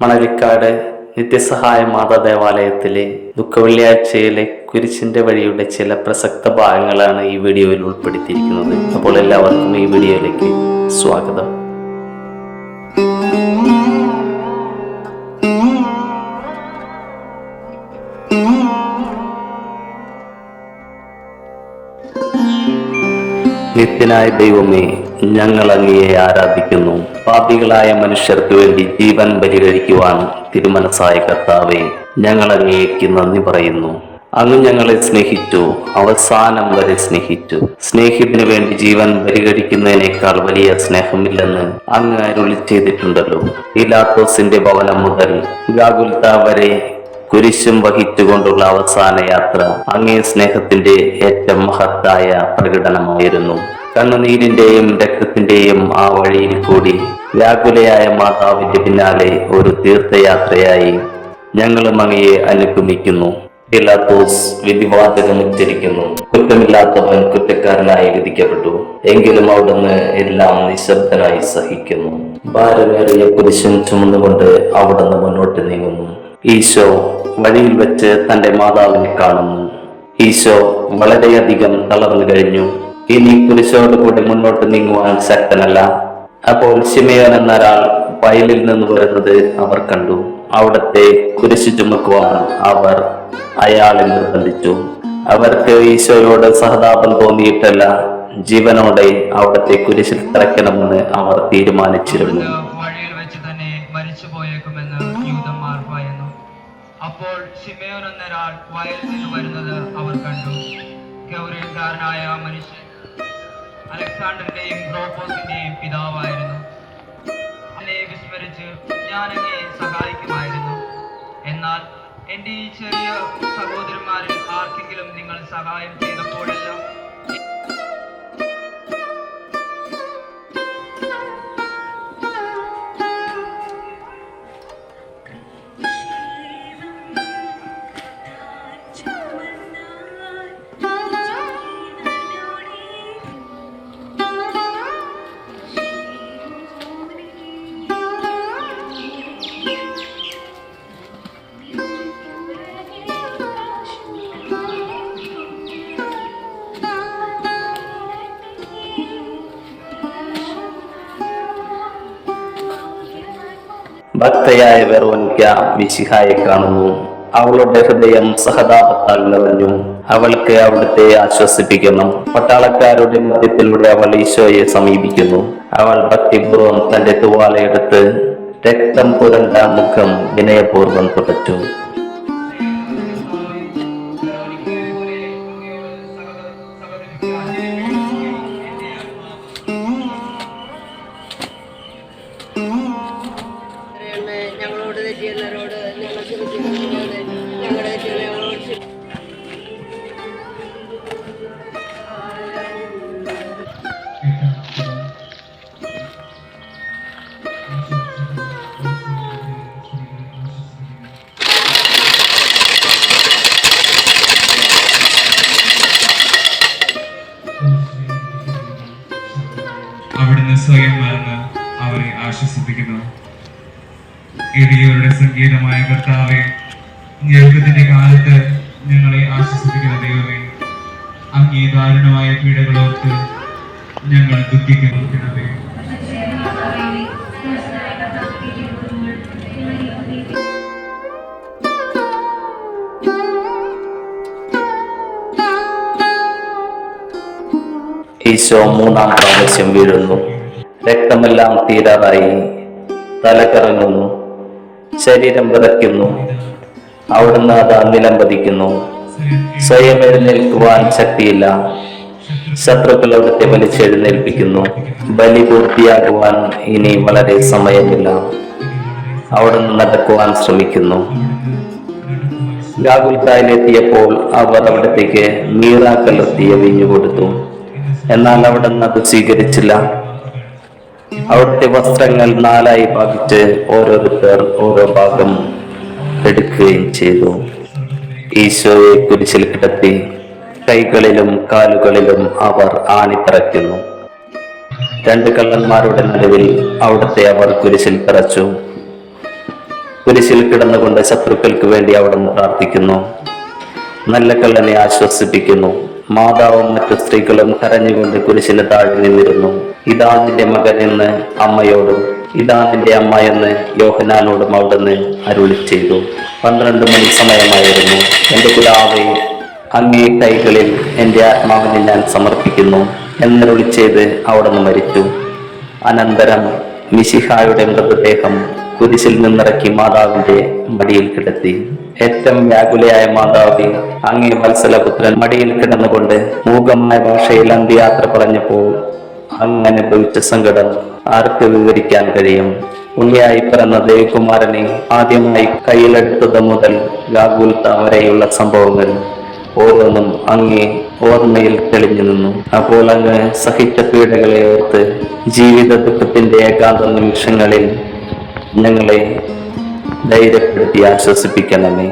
മണലിക്കാട് നിത്യസഹായ മാതാ ദേവാലയത്തിലെ ദുഃഖവെള്ളിയാഴ്ചയിലെ കുരിശിന്റെ വഴിയുടെ ചില പ്രസക്ത ഭാഗങ്ങളാണ് ഈ വീഡിയോയിൽ ഉൾപ്പെടുത്തിയിരിക്കുന്നത്. അപ്പോൾ എല്ലാവർക്കും ഈ വീഡിയോയിലേക്ക് സ്വാഗതം. നിത്യനായ ദൈവമേ ഞങ്ങൾ അങ്ങയെ ആരാധിക്കുന്നു. പാപികളായ മനുഷ്യർക്ക് വേണ്ടി ജീവൻ ബലികഴിക്കുവാൻ തിരുമനസായ കർത്താവെ ഞങ്ങൾ അങ്ങേക്ക് നന്ദി പറയുന്നു. അങ്ങ് ഞങ്ങളെ സ്നേഹിച്ചു അവസാനം വരെ സ്നേഹിച്ചു. സ്നേഹത്തിന് വേണ്ടി ജീവൻ പരിഹരിക്കുന്നതിനേക്കാൾ വലിയ സ്നേഹമില്ലെന്ന് അങ്ങ് അരുളി ചെയ്തിട്ടുണ്ടല്ലോ. ഇലാത്തോസിന്റെ ഭവനം മുതൽ ഗാഗുൽത്ത വരെ കുരിശും വഹിച്ചുകൊണ്ടുള്ള അവസാന യാത്ര അങ്ങേ സ്നേഹത്തിന്റെ ഏറ്റവും മഹത്തായ പ്രകടനമായിരുന്നു. കണ്ണുനീരിന്റെയും രക്തത്തിന്റെയും ആ വഴിയിൽ കൂടി വ്യാകുലയായ മാതാവിന്റെ പിന്നാലെ ഒരു തീർത്ഥയാത്രയായി ഞങ്ങളും അങ്ങയെ അനുഗമിക്കുന്നു. പിലാത്തോസ് വിധിവാചകം ഉച്ചരിക്കുന്നു. കുറ്റമില്ലാത്തവൻ കുറ്റക്കാരനായി വിധിക്കപ്പെട്ടു. എങ്കിലും അവിടുന്ന് എല്ലാം നിശബ്ദനായി സഹിക്കുന്നു. ഭാരമേറിയ പുരുഷൻ ചുമന്നുകൊണ്ട് അവിടുന്ന് മുന്നോട്ട് നീങ്ങുന്നു. ഈശോ വഴിയിൽ വെച്ച് തന്റെ മാതാവിനെ കാണുന്നു. ഈശോ വളരെയധികം തളർന്നു കഴിഞ്ഞു. ഇനി കുരിശോടുകൂടി മുന്നോട്ട് നീങ്ങുവാൻ ശക്തനല്ല. അപ്പോൾ ശിമയോൻ എന്നൊരാൾ വയലിൽ നിന്ന് വരുന്നത് അവർ കണ്ടു. അവിടത്തെ കുരിശു ചുമക്കുവാൻ അവർ അയാളെ നിർബന്ധിച്ചു. അവർക്ക് ഈശോയോട് സഹതാപം തോന്നിയിട്ടല്ല ജീവനോടെ അവിടത്തെ കുരിശിൽ തറയ്ക്കണമെന്ന് അവർ തീരുമാനിച്ചിരുന്നു. വഴിയിൽ വെച്ച് തന്നെ മരിച്ചു അപ്പോൾ ശിമയോൻ എന്നൊരാൾ വയലിൽ നിന്ന് വരുന്നത് അവർ കണ്ടു. ഗൗരവക്കാരനായ മനുഷ്യൻ അലക്സാണ്ടറിന്റെയും ക്രോപ്പോസിന്റെയും പിതാവായിരുന്നു. എന്നെ വിസ്മരിച്ച് ഞാൻ എന്നെ സഹായിക്കുമായിരുന്നു. എന്നാൽ എന്റെ ഈ ചെറിയ സഹോദരന്മാരിൽ ആർക്കെങ്കിലും നിങ്ങൾ സഹായം ചെയ്തപ്പോഴെല്ലാം ഭക്തയായ വെറോനിക്ക മിശിഹായെ കാണുന്നു. അവളുടെ ഹൃദയം സഹതാപത്താൽ നിറഞ്ഞു. അവൾക്ക് അവിടുത്തെ ആശ്വസിപ്പിക്കണം. പട്ടാളക്കാരുടെ മധ്യത്തിലൂടെ അവൾ ഈശോയെ സമീപിക്കുന്നു. അവൾ ഭക്തിപൂർവം തന്റെ തുവാലയെടുത്ത് രക്തം പുരണ്ട മുഖം വിനയപൂർവം തുടച്ചു. ഞങ്ങളോട് തെറ്റിയുള്ളവരോട് ഞങ്ങൾ ഞങ്ങളുടെ ഞങ്ങളോട് അവിടുന്ന് സ്വയം മറന്ന് അവരെ ആശ്വസിപ്പിക്കുന്നു. എളിയവരുടെ സംഗീതമായ കർത്താവെ ഞെരുക്കത്തിന്റെ കാലത്ത് ഞങ്ങളെ ആശ്വസിപ്പിക്കുന്ന ദൈവമേ അങ്ങേ പീഡകളോർത്ത് ഞങ്ങൾ ദുഃഖിക്കുന്നതേ ഈശോ മൂന്നാം പ്രാവശ്യം വീഴുന്നു. രക്തമെല്ലാം തീരാറായി. തല കറങ്ങുന്നു ശരീരം വിറയ്ക്കുന്നു അവിടുന്ന് അത് അന്നിലം പതിക്കുന്നു സ്വയം എഴുന്നേൽക്കുവാൻ ശക്തിയില്ല. ശത്രുക്കൾ അവിടുത്തെ വലിച്ചെഴുന്നേൽപ്പിക്കുന്നു ബലി പൂർത്തിയാകുവാൻ ഇനി വളരെ സമയമില്ല. അവിടുന്ന് നടക്കുവാൻ ശ്രമിക്കുന്നു. ഗാഗുൽത്തായിലെത്തിയപ്പോൾ അവർ അവിടത്തേക്ക് മീറ കലർത്തിയ വീഞ്ഞു കൊടുത്തു. എന്നാൽ അവിടെ നിന്ന് അത് സ്വീകരിച്ചില്ല. അവിടുത്തെ വസ്ത്രങ്ങൾ നാലായി ഭാഗിച്ച് ഓരോരുത്തർ ഓരോ ഭാഗം എടുക്കുകയും ചെയ്തു. ഈശോയെ കുരിശിൽ കിടത്തി കൈകളിലും കാലുകളിലും അവർ ആണിപ്പറയ്ക്കുന്നു. രണ്ട് കള്ളന്മാരുടെ നടുവിൽ അവിടുത്തെ അവർ കുരിശിൽ പറച്ചു. കുരിശിൽ കിടന്നുകൊണ്ട് ശത്രുക്കൾക്ക് വേണ്ടി അവിടുന്ന് പ്രാർത്ഥിക്കുന്നു. നല്ല കള്ളനെ ആശ്വസിപ്പിക്കുന്നു. മാതാവും മറ്റു സ്ത്രീകളും കരഞ്ഞുകൊണ്ട് കുരിശിന് താഴെ നിന്നിരുന്നു. ഇതാ നിന്റെ മകൻ എന്ന് അമ്മയോടും ഇതാ നിന്റെ അമ്മ എന്ന് യോഹനാനോടും അവിടുന്ന് അരുളി ചെയ്തു. പന്ത്രണ്ട് മണി സമയമായിരുന്നു. എന്റെ പിതാവെ അങ്ങേ കൈകളിൽ എന്റെ ആത്മാവിനെ ഞാൻ സമർപ്പിക്കുന്നു എന്നരുളി ചെയ്ത് അവിടുന്ന് മരിച്ചു. അനന്തരം മിശിഹായുടെ മൃതദേഹം കുരിശിൽ നിന്നിറക്കി മാതാവിന്റെ മടിയിൽ കിടത്തി. ഏറ്റവും വ്യാകുലയായ മാതാവ് അങ്ങേ വത്സലപുത്രൻ മടിയിൽ കിടന്നുകൊണ്ട് മൂകമായ ഭാഷയിൽ അന്ത്യയാത്ര പറഞ്ഞപ്പോൾ അങ്ങനെ ഭവിച്ച സങ്കടം ആർക്ക് വിവരിക്കാൻ കഴിയും? ഉണ്ണിയായി പിറന്ന ദേവകുമാരനെ ആദ്യമായി കയ്യിലെടുത്തത് മുതൽ ഗാഗുൽത്ത വരെയുള്ള സംഭവങ്ങൾ ഓരോന്നും അങ്ങേ ഓർമ്മയിൽ തെളിഞ്ഞു നിന്നു. അപ്പോൾ അങ്ങ് സഹിച്ച പീഡകളെ ഓർത്ത് ജീവിത ദുഃഖത്തിന്റെ ഏകാന്ത നിമിഷങ്ങളിൽ ഞങ്ങളെ ധൈര്യപ്പെടുത്തി ആശ്വസിപ്പിക്കണമേ.